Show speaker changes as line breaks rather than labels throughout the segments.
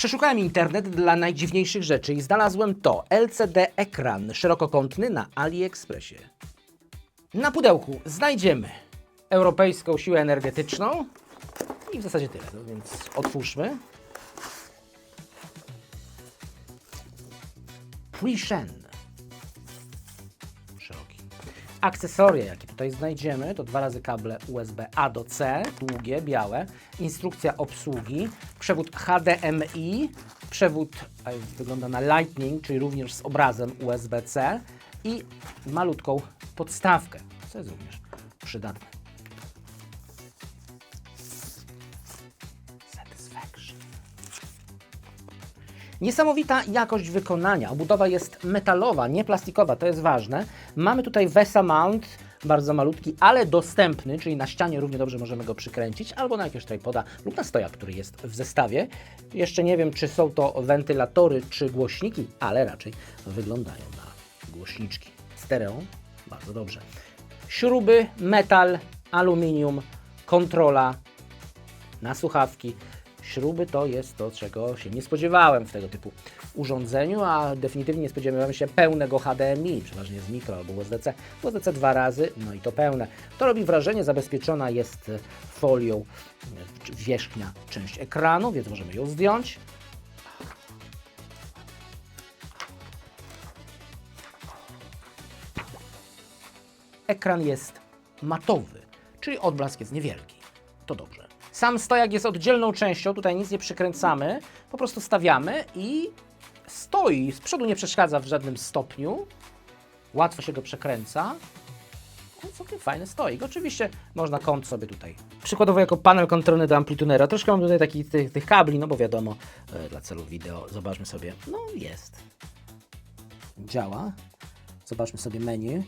Przeszukałem internet dla najdziwniejszych rzeczy i znalazłem to LCD ekran szerokokątny na AliExpressie. Na pudełku znajdziemy europejską siłę energetyczną i w zasadzie tyle, no więc otwórzmy. Preshen. Szeroki. Akcesoria, jakie tutaj znajdziemy, to dwa razy kable USB A do C, długie, białe, instrukcja obsługi, przewód HDMI, przewód wygląda na Lightning, czyli również z obrazem USB-C i malutką podstawkę, co jest również przydatne. Niesamowita jakość wykonania. Obudowa jest metalowa, nie plastikowa, to jest ważne. Mamy tutaj VESA mount, bardzo malutki, ale dostępny, czyli na ścianie równie dobrze możemy go przykręcić, albo na jakiegoś tripoda lub na stojak, który jest w zestawie. Jeszcze nie wiem, czy są to wentylatory, czy głośniki, ale raczej wyglądają na głośniczki. Stereo, bardzo dobrze. Śruby, metal, aluminium, kontrola, na słuchawki. Śruby to jest to, czego się nie spodziewałem w tego typu urządzeniu, a definitywnie nie spodziewałem się pełnego HDMI, przeważnie z mikro albo USB-C. USB-C dwa razy, no i to pełne. To robi wrażenie, zabezpieczona jest folią e, wierzchnia część ekranu, więc możemy ją zdjąć. Ekran jest matowy, czyli odblask jest niewielki. To dobrze. Sam stojak jest oddzielną częścią, tutaj nic nie przykręcamy, po prostu stawiamy i stoi. Z przodu nie przeszkadza w żadnym stopniu. Łatwo się go przekręca. No, Całkiem fajny stoik. Oczywiście można kąt sobie tutaj. Przykładowo jako panel kontrolny do amplitunera. Troszkę mam tutaj takich tych, tych kabli, no bo wiadomo, e, dla celów wideo. Zobaczmy sobie. No jest. Działa. Zobaczmy sobie menu.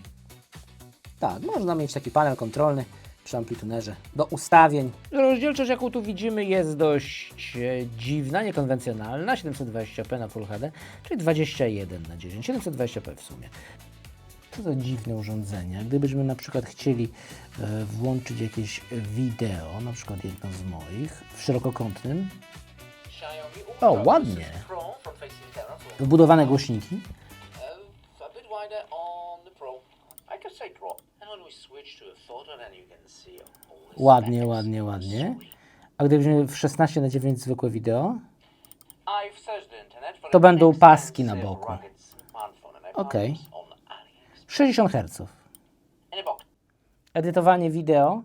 Tak, można mieć taki panel kontrolny przy amplitunerze do ustawień. Rozdzielczość, jaką tu widzimy, jest dość e, dziwna, niekonwencjonalna. 720p na Full HD, czyli 21 na 10. 720p w sumie. Co za dziwne urządzenie. Gdybyśmy na przykład chcieli e, włączyć jakieś wideo, na przykład jedno z moich, w szerokokątnym,
O,
ładnie. wbudowane głośniki, Ładnie, ładnie, ładnie. A gdybyśmy w 16 na 9 zwykłe wideo, To będą paski na boku.
AliExpress.
60 Hz. Edytowanie wideo.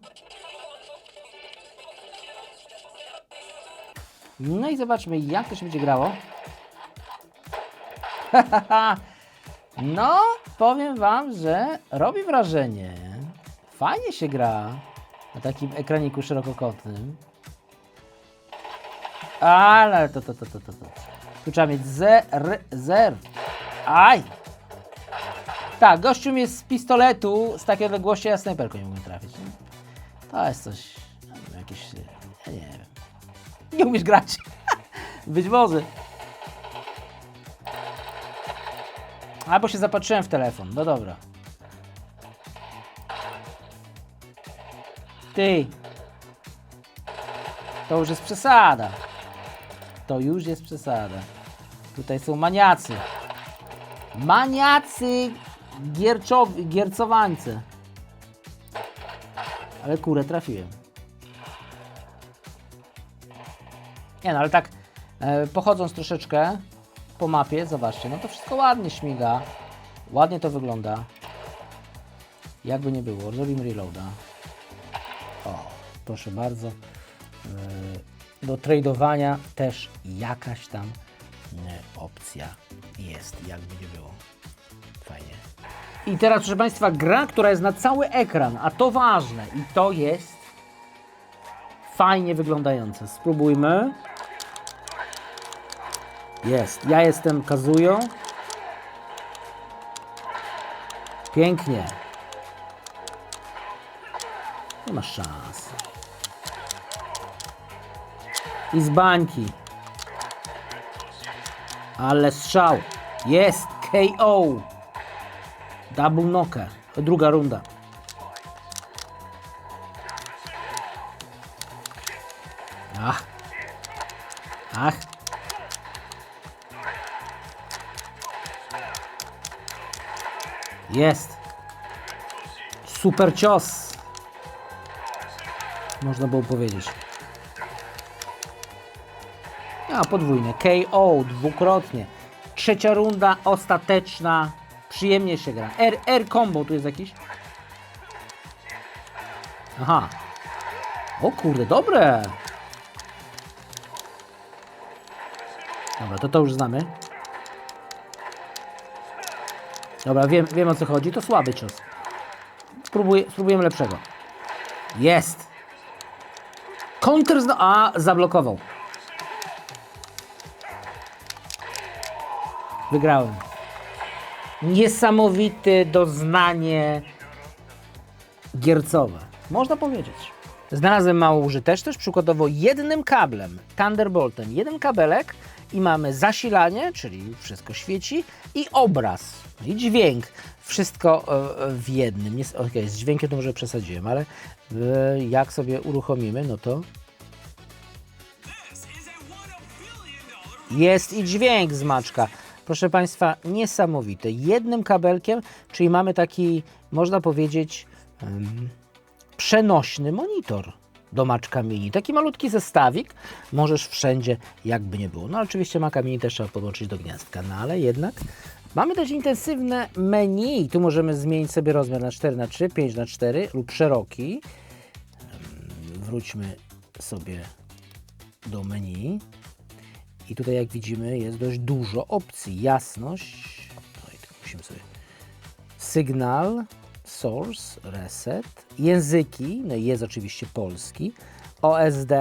No i zobaczmy, jak to się będzie grało. no, powiem Wam, że robi wrażenie. Fajnie się gra na takim ekraniku szerokokątnym. Ale to, to, to, to, to, to. Tu trzeba mieć zer, zer. Aj! Tak, gościu mnie z pistoletu z takiej odległości ja snajperką nie mogę trafić. To jest coś, wiem, jakieś, ja nie wiem. Nie umiesz grać. Być może. Albo się zapatrzyłem w telefon, no dobra. Ty. To już jest przesada. To już jest przesada. Tutaj są maniacy. Maniacy gierczowi, giercowańcy. Ale kurę trafiłem. Nie no, ale tak e, pochodząc troszeczkę po mapie, zobaczcie, no to wszystko ładnie śmiga. Ładnie to wygląda. Jakby nie było, zrobimy reloada. O, proszę bardzo. E, do tradowania też jakaś tam e, opcja jest, jakby nie było. Fajnie. I teraz, proszę Państwa, gra, która jest na cały ekran, a to ważne i to jest fajnie wyglądające. Spróbujmy. Jest. Ja jestem Kazują. Pięknie. Nie ma szans. I z bańki. Ale strzał. Jest. KO. Double knocker. Druga runda. Ach. Ach. Jest. Super cios. Można było powiedzieć. A, podwójne. KO dwukrotnie. Trzecia runda, ostateczna. Przyjemnie się gra. R, R combo tu jest jakiś. Aha. O kurde, dobre. Dobra, to to już znamy. Dobra, wiem, wiem o co chodzi. To słaby cios. Spróbuję, spróbujemy lepszego. Jest. Counter zna... A, zablokował. Wygrałem. Niesamowite doznanie giercowe. Można powiedzieć. Znalazłem małą użyteczność, przykładowo jednym kablem, Thunderboltem, jeden kabelek i mamy zasilanie, czyli wszystko świeci i obraz, i dźwięk. Wszystko e, w jednym. Nie, okay, z dźwiękiem to może przesadziłem, ale e, jak sobie uruchomimy, no to Jest i dźwięk z maczka. Proszę Państwa, niesamowite. Jednym kabelkiem, czyli mamy taki, można powiedzieć, em, przenośny monitor do Maczka Mini. Taki malutki zestawik, możesz wszędzie, jakby nie było. No oczywiście Maca Mini też trzeba podłączyć do gniazdka, no ale jednak mamy dość intensywne menu. Tu możemy zmienić sobie rozmiar na 4 na 3 5 na 4 lub szeroki. Wróćmy sobie do menu. I tutaj jak widzimy jest dość dużo opcji. Jasność, no i tylko musimy sobie sygnal, source, reset, języki, no jest oczywiście polski, OSD,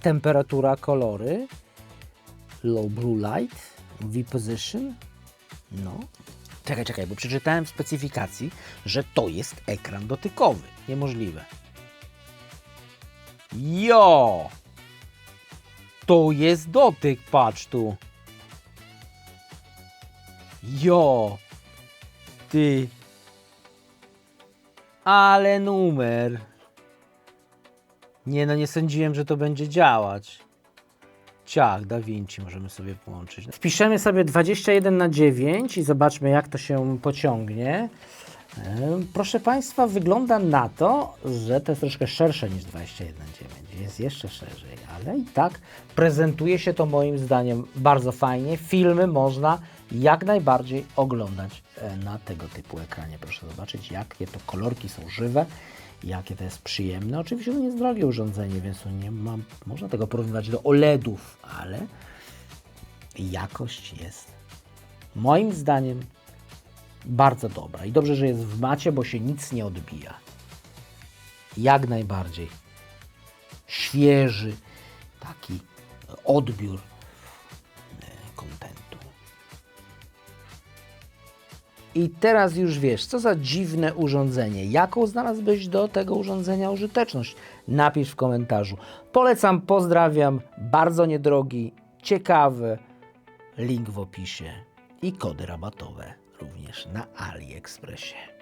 temperatura, kolory, low blue light, V-position, no. Czekaj, czekaj, bo przeczytałem w specyfikacji, że to jest ekran dotykowy. Niemożliwe. Jo! To jest dotyk, patrz tu. Jo! Ty. Ale numer. Nie no, nie sądziłem, że to będzie działać. Ciach, Da Vinci możemy sobie połączyć. Wpiszemy sobie 21 na 9 i zobaczmy, jak to się pociągnie. Proszę Państwa, wygląda na to, że to jest troszkę szersze niż 21,9. Jest jeszcze szerzej, ale i tak prezentuje się to moim zdaniem bardzo fajnie. Filmy można jak najbardziej oglądać e, na tego typu ekranie. Proszę zobaczyć, jakie to kolorki są żywe, jakie to jest przyjemne. Oczywiście to nie jest drogie urządzenie, więc nie ma, można tego porównywać do OLEDów, ale jakość jest moim zdaniem bardzo dobra. I dobrze, że jest w macie, bo się nic nie odbija. Jak najbardziej. Świeży taki odbiór I teraz już wiesz, co za dziwne urządzenie. Jaką znalazłbyś do tego urządzenia użyteczność? Napisz w komentarzu. Polecam, pozdrawiam. Bardzo niedrogi, ciekawy. Link w opisie i kody rabatowe również na AliExpressie.